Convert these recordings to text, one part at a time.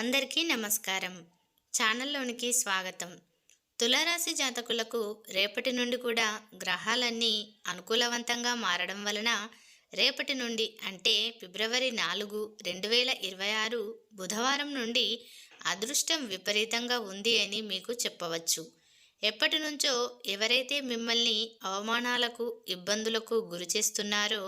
అందరికీ నమస్కారం. ఛానల్లోనికి స్వాగతం. తులారాశి జాతకులకు రేపటి నుండి కూడా గ్రహాలన్నీ అనుకూలవంతంగా మారడం వలన రేపటి నుండి అంటే ఫిబ్రవరి నాలుగు రెండు వేల ఇరవై ఆరు బుధవారం నుండి అదృష్టం విపరీతంగా ఉంది అని మీకు చెప్పవచ్చు. ఎప్పటి నుంచో ఎవరైతే మిమ్మల్ని అవమానాలకు ఇబ్బందులకు గురి చేస్తున్నారో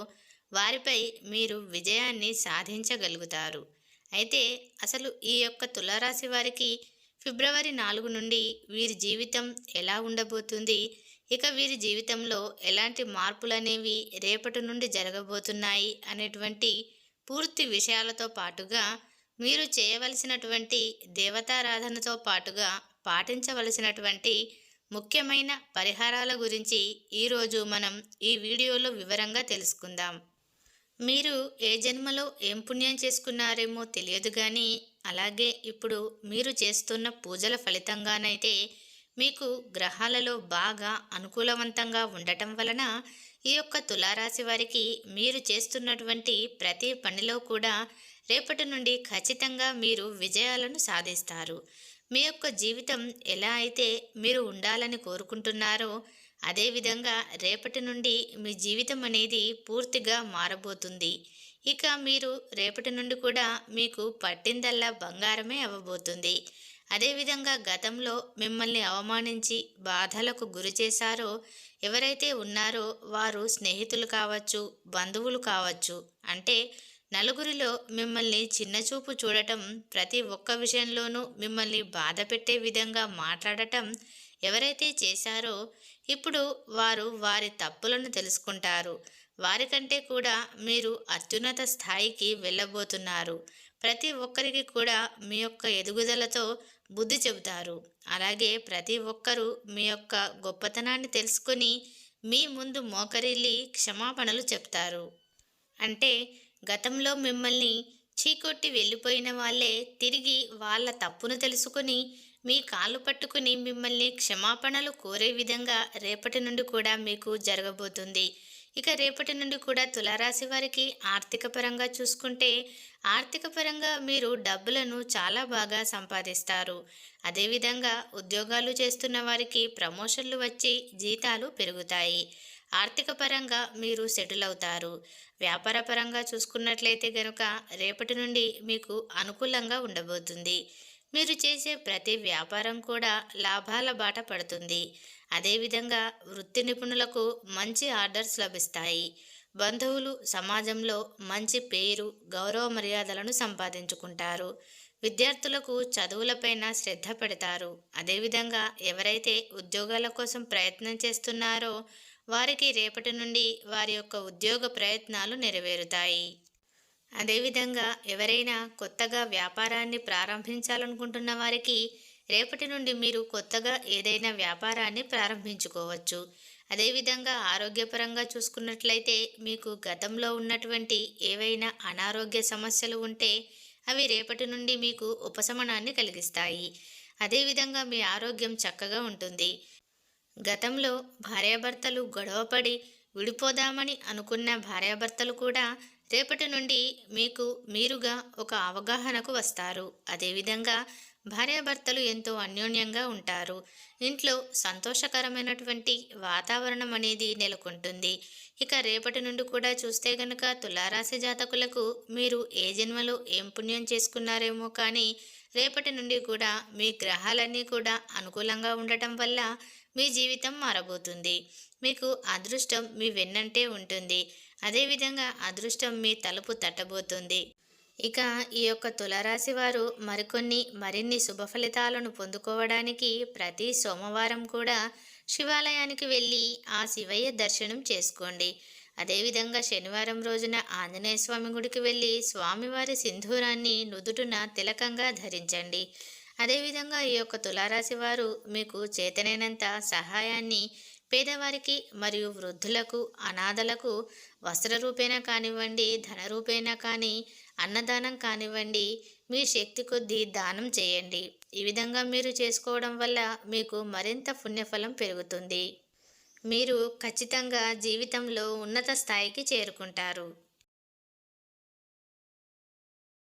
వారిపై మీరు విజయాన్ని సాధించగలుగుతారు. అయితే అసలు ఈ యొక్క తులారాశి వారికి ఫిబ్రవరి నాలుగు నుండి వీరి జీవితం ఎలా ఉండబోతుంది? ఇక వీరి జీవితంలో ఎలాంటి మార్పులు అనేవి రేపటి నుండి జరగబోతున్నాయి అనేటువంటి పూర్తి విషయాలతో పాటుగా మీరు చేయవలసినటువంటి దేవతారాధనతో పాటుగా పాటించవలసినటువంటి ముఖ్యమైన పరిహారాల గురించి ఈరోజు మనం ఈ వీడియోలో వివరంగా తెలుసుకుందాం. మీరు ఏ జన్మలో ఏం పుణ్యం చేసుకున్నారేమో తెలియదు కానీ అలాగే ఇప్పుడు మీరు చేస్తున్న పూజల ఫలితంగానైతే మీకు గ్రహాలలో బాగా అనుకూలవంతంగా ఉండటం వలన ఈ యొక్క తులారాశి వారికి మీరు చేస్తున్నటువంటి ప్రతి పనిలో కూడా రేపటి నుండి ఖచ్చితంగా మీరు విజయాలను సాధిస్తారు. మీ యొక్క జీవితం ఎలా అయితే మీరు ఉండాలని కోరుకుంటున్నారో అదేవిధంగా రేపటి నుండి మీ జీవితం అనేది పూర్తిగా మారబోతుంది. ఇక మీరు రేపటి నుండి కూడా మీకు పట్టిందల్లా బంగారమే అవ్వబోతుంది. అదేవిధంగా గతంలో మిమ్మల్ని అవమానించి బాధలకు గురి చేశారో ఎవరైతే ఉన్నారో వారు స్నేహితులు కావచ్చు బంధువులు కావచ్చు అంటే నలుగురిలో మిమ్మల్ని చిన్నచూపు చూడటం ప్రతి ఒక్క విషయంలోనూ మిమ్మల్ని బాధ పెట్టే విధంగా మాట్లాడటం ఎవరైతే చేశారో ఇప్పుడు వారు వారి తప్పులను తెలుసుకుంటారు. వారికంటే కూడా మీరు అత్యున్నత స్థాయికి వెళ్ళబోతున్నారు. ప్రతి ఒక్కరికి కూడా మీ యొక్క ఎదుగుదలతో బుద్ధి చెబుతారు. అలాగే ప్రతి ఒక్కరూ మీ యొక్క గొప్పతనాన్ని తెలుసుకొని మీ ముందు మోకరిల్లి క్షమాపణలు చెప్తారు. అంటే గతంలో మిమ్మల్ని చీకొట్టి వెళ్ళిపోయిన వాళ్ళే తిరిగి వాళ్ళ తప్పును తెలుసుకుని మీ కాళ్ళు పట్టుకుని మిమ్మల్ని క్షమాపణలు కోరే విధంగా రేపటి నుండి కూడా మీకు జరగబోతుంది. ఇక రేపటి నుండి కూడా తులారాశి వారికి ఆర్థిక పరంగా చూసుకుంటే ఆర్థిక పరంగా మీరు డబ్బులను చాలా బాగా సంపాదిస్తారు. అదేవిధంగా ఉద్యోగాలు చేస్తున్న వారికి ప్రమోషన్లు వచ్చి జీతాలు పెరుగుతాయి. ఆర్థిక పరంగా మీరు సెటిల్ అవుతారు వ్యాపార పరంగా చూసుకున్నట్లయితే గనుక రేపటి నుండి మీకు అనుకూలంగా ఉండబోతుంది. మీరు చేసే ప్రతి వ్యాపారం కూడా లాభాల బాట పడుతుంది. అదేవిధంగా వృత్తి నిపుణులకు మంచి ఆర్డర్స్ లభిస్తాయి. బంధువులు సమాజంలో మంచి పేరు గౌరవ మర్యాదలను సంపాదించుకుంటారు. విద్యార్థులకు చదువులపైన శ్రద్ధ పెడతారు. అదేవిధంగా ఎవరైతే ఉద్యోగాల కోసం ప్రయత్నం చేస్తున్నారో వారికి రేపటి నుండి వారి యొక్క ఉద్యోగ ప్రయత్నాలు నెరవేరుతాయి. అదేవిధంగా ఎవరైనా కొత్తగా వ్యాపారాన్ని ప్రారంభించాలనుకుంటున్న వారికి రేపటి నుండి మీరు కొత్తగా ఏదైనా వ్యాపారాన్ని ప్రారంభించుకోవచ్చు. అదేవిధంగా ఆరోగ్యపరంగా చూసుకున్నట్లయితే మీకు గతంలో ఉన్నటువంటి ఏవైనా అనారోగ్య సమస్యలు ఉంటే అవి రేపటి నుండి మీకు ఉపశమనాన్ని కలిగిస్తాయి. అదేవిధంగా మీ ఆరోగ్యం చక్కగా ఉంటుంది. గతంలో భార్యాభర్తలు గొడవపడి విడిపోదామని అనుకున్న భార్యాభర్తలు కూడా రేపటి నుండి మీకు మీరుగా ఒక అవగాహనకు వస్తారు. అదేవిధంగా భార్యాభర్తలు ఎంతో అన్యోన్యంగా ఉంటారు. ఇంట్లో సంతోషకరమైనటువంటి వాతావరణం అనేది నెలకొంటుంది. ఇక రేపటి నుండి కూడా చూస్తే గనుక తులారాశి జాతకులకు మీరు ఏ జన్మలో ఏం పుణ్యం చేసుకున్నారేమో కానీ రేపటి నుండి కూడా మీ గ్రహాలన్నీ కూడా అనుకూలంగా ఉండటం వల్ల మీ జీవితం మారబోతుంది. మీకు అదృష్టం మీ వెన్నంటే ఉంటుంది. అదేవిధంగా అదృష్టం మీ తలుపు తట్టబోతుంది. ఇక ఈ యొక్క తులరాశి వారు మరికొన్ని మరిన్ని శుభ ఫలితాలను పొందుకోవడానికి ప్రతి సోమవారం కూడా శివాలయానికి వెళ్ళి ఆ శివయ్య దర్శనం చేసుకోండి. అదేవిధంగా శనివారం రోజున ఆంజనేయ స్వామి గుడికి వెళ్ళి స్వామివారి సింధూరాన్ని నుదుటున తిలకంగా ధరించండి. అదేవిధంగా ఈ యొక్క తులారాశి వారు మీకు చేతనైనంత సహాయాన్ని పేదవారికి మరియు వృద్ధులకు అనాథలకు వస్త్ర రూపేణా కానివ్వండి ధన రూపేణా కానీ అన్నదానం కానివ్వండి మీ శక్తి కొద్దీ దానం చేయండి. ఈ విధంగా మీరు చేసుకోవడం వల్ల మీకు మరింత పుణ్యఫలం పెరుగుతుంది. మీరు ఖచ్చితంగా జీవితంలో ఉన్నత స్థాయికి చేరుకుంటారు.